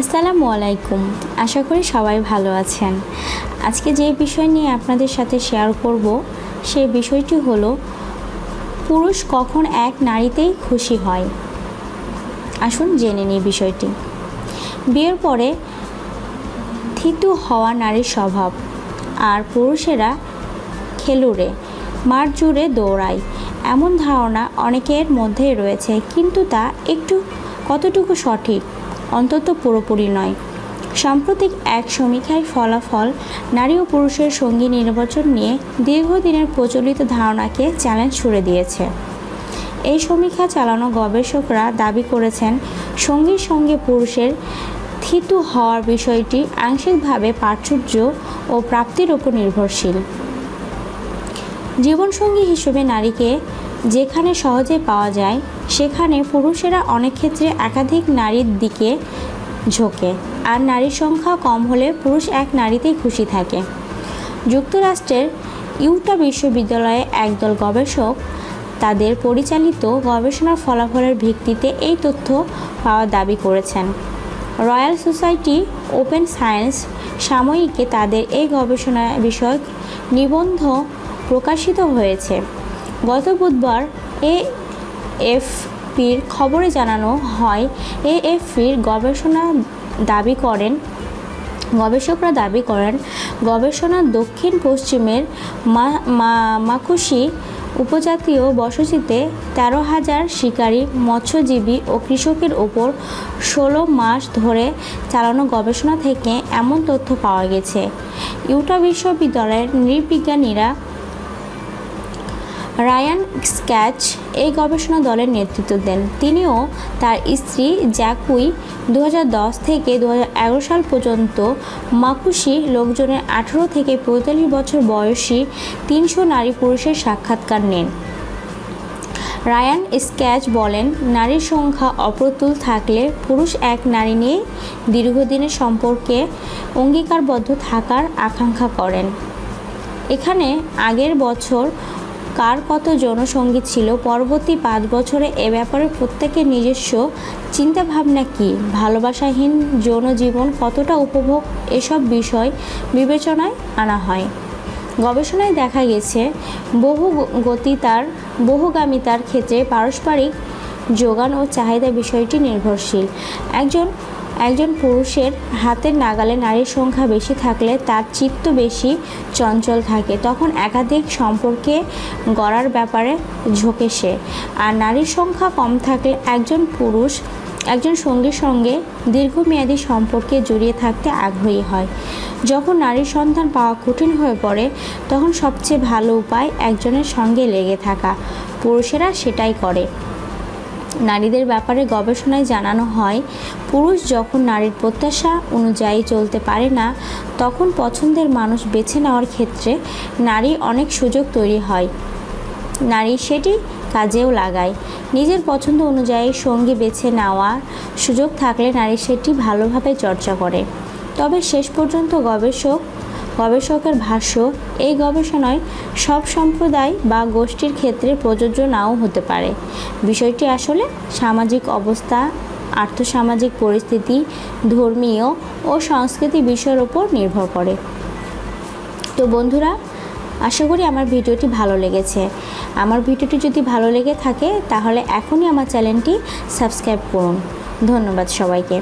আসসালামু আলাইকুম। আশা করি সবাই ভালো আছেন। আজকে যে বিষয় নিয়ে আপনাদের সাথে শেয়ার করব সেই বিষয়টি হলো, পুরুষ কখন এক নারীতেই খুশি হয়? আসুন জেনে নিই বিষয়টি। বিয়ের পরে থিতু হওয়া নারীর স্বভাব, আর পুরুষেরা খেলুড়ে মাঠ জুড়ে দৌড়ায়। এমন ধারণা অনেকের মধ্যেই রয়েছে, কিন্তু তা একটু কতটুকু সঠিক? অন্তত পুরোপুরি নয়। সাম্প্রতিক এক সমীক্ষায় ফলাফল নারী ও পুরুষের সঙ্গী নির্বাচন নিয়ে দীর্ঘদিনের প্রচলিত ধারণাকে চ্যালেঞ্জ ছুড়ে দিয়েছে। এই সমীক্ষা চালানো গবেষকরা দাবি করেছেন, সঙ্গীর সঙ্গে পুরুষের থিতু হওয়ার বিষয়টি আংশিকভাবে প্রাচুর্য ও প্রাপ্তির ওপর নির্ভরশীল। জীবনসঙ্গী হিসেবে নারীকে যেখানে সহজে পাওয়া যায়, সেখানে পুরুষেরা অনেক ক্ষেত্রে একাধিক নারীর দিকে ঝোঁকে, আর নারীর সংখ্যা কম হলে পুরুষ এক নারীতেই খুশি থাকে। যুক্তরাষ্ট্রের ইউটা বিশ্ববিদ্যালয়ে একদল গবেষক তাদের পরিচালিত গবেষণার ফলাফলের ভিত্তিতে এই তথ্য পাওয়া দাবি করেছেন। রয়্যাল সোসাইটি ওপেন সায়েন্স সাময়িকে তাদের এই গবেষণা বিষয়ক নিবন্ধ প্রকাশিত হয়েছে। গত বুধবার এ এফপির খবরে জানানো হয়, এএফপির গবেষণা দাবি করেন, গবেষকরা দাবি করেন, গবেষণা দক্ষিণ পশ্চিমের মাকুশি উপজাতীয় বসতিতে তেরো হাজার শিকারী, মৎস্যজীবী ও কৃষকের ওপর ষোলো মাস ধরে চালানো গবেষণা থেকে এমন তথ্য পাওয়া গেছে। ইউটা বিশ্ববিদ্যালয়ের নৃবিজ্ঞানীরা রায়ান স্ক্যাচ এই গবেষণা দলের নেতৃত্ব দেন। তিনিও তার স্ত্রী জ্যাকুই দু হাজার দশ থেকে দু হাজার এগারো সাল পর্যন্ত মাকুশি লোকজনের আঠেরো থেকে পঁয়তাল্লিশ বছর বয়সী তিনশো নারী পুরুষের সাক্ষাৎকার নেন। রায়ান স্ক্যাচ বলেন, নারীর সংখ্যা অপ্রতুল থাকলে পুরুষ এক নারী নিয়ে দীর্ঘদিনের সম্পর্কে অঙ্গীকারবদ্ধ থাকার আকাঙ্ক্ষা করেন। এখানে আগের বছর কার কত জনসঙ্গী ছিল, পরবর্তী পাঁচ বছরে এ ব্যাপারে প্রত্যেকের নিজস্ব চিন্তাভাবনা কী? ভালোবাসাহীন যৌন জীবন কতটা উপভোগ এসব বিষয় বিবেচনায় আনা হয়? গবেষণায় দেখা গেছে, বহু গতিতার বহুগামিতার ক্ষেত্রে পারস্পরিক যোগান ও চাহিদা বিষয়টি নির্ভরশীল। একজন একজন পুরুষের হাতের নাগালে নারীর সংখ্যা বেশি থাকলে তার চিত্ত বেশি চঞ্চল থাকে। তখন একাধিক সম্পর্কে গড়ার ব্যাপারে ঝোঁকে সে। আর নারীর সংখ্যা কম থাকলে একজন পুরুষ একজন সঙ্গীর সঙ্গে দীর্ঘমেয়াদী সম্পর্কে জড়িয়ে থাকতে আগ্রহী হয়। যখন নারীর সন্তান পাওয়া কঠিন হয়ে পড়ে, তখন সবচেয়ে ভালো উপায় একজনের সঙ্গে লেগে থাকা। পুরুষেরা সেটাই করে। নারীদের ব্যাপারে গবেষণায় জানানো হয়, পুরুষ যখন নারীর প্রত্যাশা অনুযায়ী চলতে পারে না, তখন পছন্দের মানুষ বেছে নেওয়ার ক্ষেত্রে নারী অনেক সুযোগ তৈরি হয়। নারী সেটি কাজেও লাগায়। নিজের পছন্দ অনুযায়ী সঙ্গী বেছে নেওয়ার সুযোগ থাকলে নারী সেটি ভালোভাবে চর্চা করে। তবে শেষ পর্যন্ত গবেষক গবেষকের ভাষ্য, এই গবেষণায় সব সম্প্রদায় বা গোষ্ঠীর ক্ষেত্রে প্রযোজ্য নাও হতে পারে। বিষয়টি আসলে সামাজিক অবস্থা, আর্থসামাজিক পরিস্থিতি, ধর্মীয় ও সংস্কৃতি বিষয়ের ওপর নির্ভর করে। তো বন্ধুরা, আশা করি আমার ভিডিওটি ভালো লেগেছে। আমার ভিডিওটি যদি ভালো লেগে থাকে, তাহলে এখনই আমার চ্যানেলটি সাবস্ক্রাইব করুন। ধন্যবাদ সবাইকে।